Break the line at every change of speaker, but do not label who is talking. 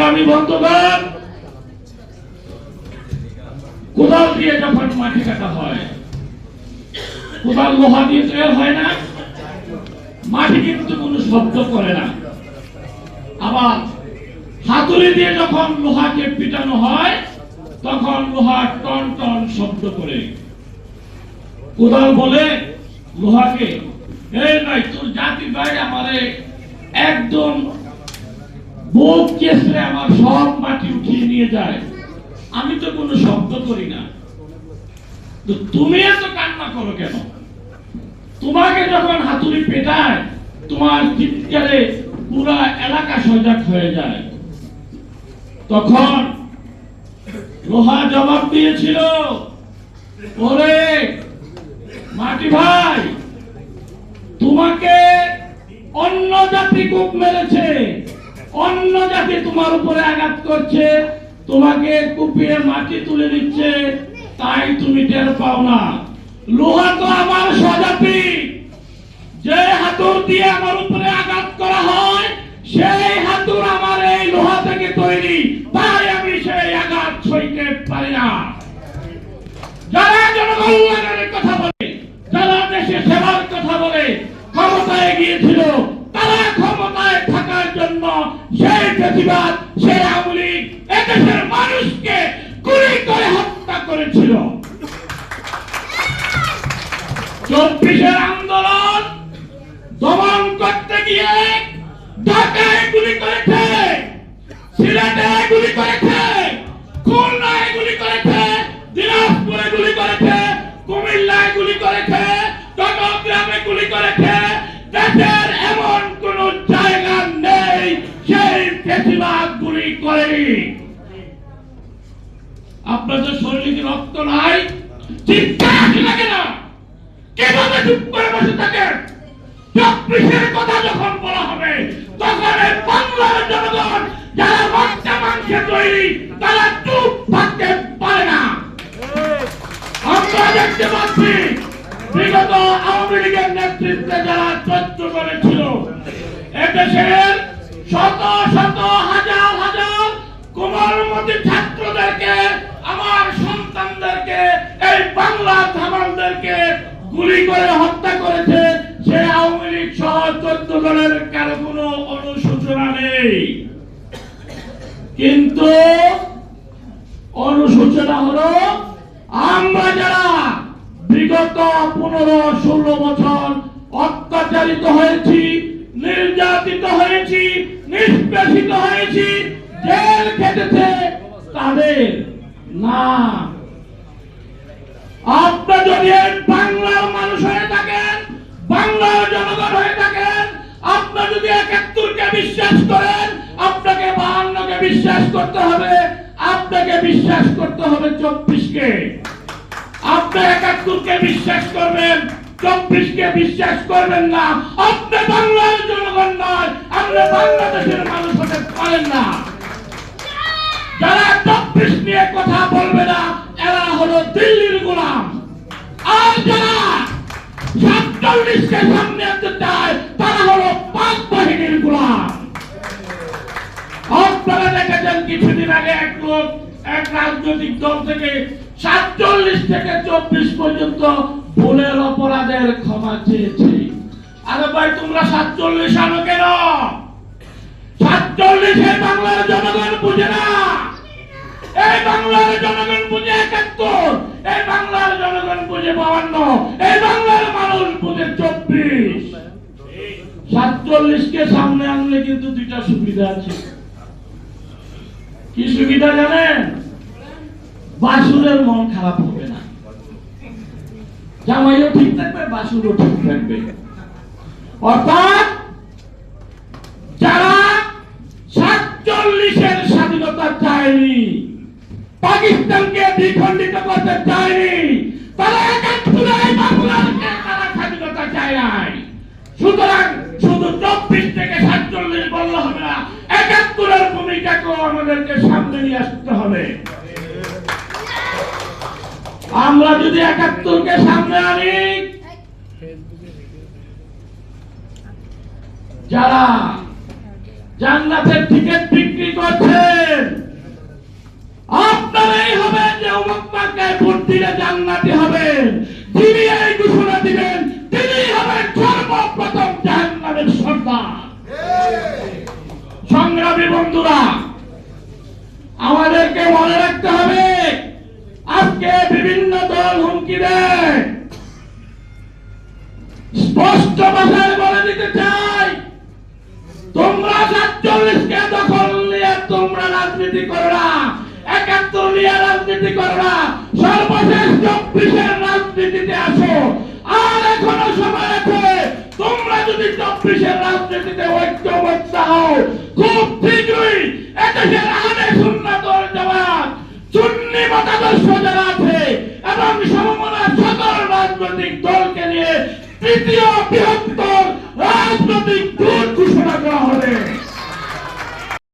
সংগ্রামী বন্ধুগণ, কোদাল দিয়ে যখন মাটি কাটা হয়, কোদাল লোহা দিয়ে তৈরি হয় না মাটি কিন্তু কোনো শব্দ করে না। আবার হাতুড়ি দিয়ে যখন লোহাকে পিটানো হয়, তখন লোহা টন টন শব্দ করে। কোদাল বলে, লোহাকে, এই নাই তোর জাতি ভাই আমারে একদম বুক আমার সব মাটি উঠিয়ে নিয়ে যায়। আমি তো কোনো শব্দ করি না। তো তুমি এত কান্না করো কেন? তোমাকে যখন হাতুড়ি পেটায়, তোমার চিৎকারে পুরা এলাকা সজাগ হয়ে যায়। তখন লোহা জবাব দিয়েছিল, ওরে মাটি ভাই, তোমাকে অন্য জাতি কূপ মেরেছে। অন্য জাতি তোমার উপরে আঘাত করছে, তোমাকে কুপিয়ে মাটি তুলে দিচ্ছে, তাই তুমি টের পাও না। লোহা তো আমার স্বজাতি, যে হাতুর দিয়ে আমার উপরে আঘাত করা হয় সেই হাতুর আমার এই লোহা থেকে তৈরি তাই আমি সেই আঘাত সইতে পারি না যারা জনকল্যাণের কথা বলে যারা দেশে সেবার কথা বলে ক্ষমতায় গিয়েছিল তারা ক্ষমতায় থাকার জন্য প্রতিবাদ সেই আওয়ামী লীগ এদেশের মানুষকে গুলি করে হত্যা করেছিল। চব্বিশের আন্দোলন দমন করতে গিয়ে ঢাকায় গুলি করেছে, সিলেটে গুলি করেছে। আপনাদের শরীরে কি রক্ত নাই চিৎকার লাগে না। চুপ করে বসে থাকেন। চব্বিশের কথা যখন বলা হবে, তখন এই বাংলার জনগণ, যারা মাংসে তৈরি, তারা চুপ থাকতে পারে না। আমরা দেখতে পাচ্ছি, বিগত আওয়ামী লীগের নেতৃত্বে যারা করেছিল, এদেশের শত শত হাজার হাজার কোমলমতি ছাত্রদেরকে আমার সন্তানদেরকে এই বাংলা ধামালদেরকে গুলি করে হত্যা করেছে সে আওয়ামী লীগ সহ দলের কারও কোনো অনুশোচনা নেই। কিন্তু অনুশোচনা হলো, আমরা যারা বিগত পনেরো, ষোলো বছর অত্যাচারিত হয়েছি, নির্যাতিত হয়েছি, নিষ্পেষিত হয়েছি, জেল খেটেছে তাদের না। আপনার যদি বাংলার মানুষ বিশ্বাস করেন, আপনাকে বাহান্নকে বিশ্বাস করতে হবে, আপনাকে বিশ্বাস করতে হবে চব্বিশকে। আপনি একাত্তরকে বিশ্বাস করবেন, চব্বিশকে বিশ্বাস করবেন না। আপনি বাংলার জনগণ নয়, আপনি বাংলাদেশের মানুষ হতে পারেন না। যারা চব্বিশ আপনারা দেখেছেন কিছুদিন আগে এক লোক, এক রাজনৈতিক দল থেকে সাতচল্লিশ থেকে চব্বিশ পর্যন্ত ভুলের অপরাধের ক্ষমা চেয়েছে। আরে ভাই, তোমরা সাতচল্লিশ আনো কেন? সাতচল্লিশে বাংলার জনগণ বুঝে না। এই বাংলার জনগণ বুঝে একাত্তর, এই বাংলার জনগণ বুঝে বাউান্ন এই বাংলার মানুষ বুঝে চব্বিশ। সাতচল্লিশ কে সামনে আনলে কিন্তু দুইটা সুবিধা আছে। কি সুবিধা জানেন? বাসুরের মন খারাপ হবে না। জামাইও ঠিক থাকবে, বাসুরও ঠিক থাকবে। অর্থাৎ যারা সাতচল্লিশের স্বাধীনতা চায়নি, পাকিস্তানকে দ্বিখণ্ডিত করতে চায়নি, তারা আমাদেরকে সামনে নিয়ে আসতে হবে। আমরা যদি একাত্তরকে সামনে আনি, যারা জান্নাতের টিকিট বিক্রি করছেন আপনারাই হবেন যে অমুক মার্কায় ভোট দিলে জান্নাতি হবেন। যিনি এই ঘোষণা দিবেন, তিনি হবেন সর্বপ্রথম জাহান্নামের সন্তান সংগ্রামী বন্ধুরা রাখতে হবে। আজকে বিভিন্ন দল হুমকি দেয়। স্পষ্ট ভাষায় বলে দিতে চাই, তোমরা সাতচল্লিশ কে দখল নিয়ে তোমরা রাজনীতি করো না, একাত্তর নিয়ে রাজনীতি করো না, সর্বশেষ চব্বিশের রাজনীতিতে আসো। আর এখনও সময় আছে, তোমরা যদি চব্বিশের রাজনীতিতে ঐক্যবদ্ধ হও এবং সমমনা